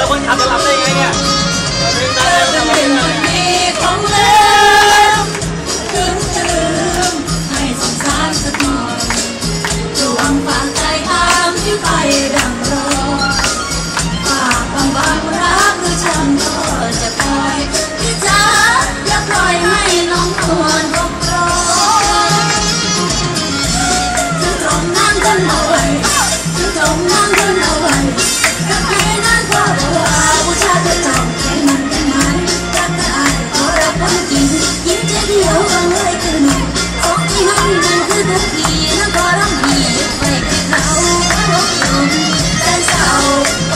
แล้วคนขับจะหลับได้ไงเนี่ยไปดังรอฝากบางบางรักหรือช้ำก็จะปล่อยพี่จ๋าอย่าปล่อยให้น้องนวลรบร้อนจะร้องนั่งกันหน่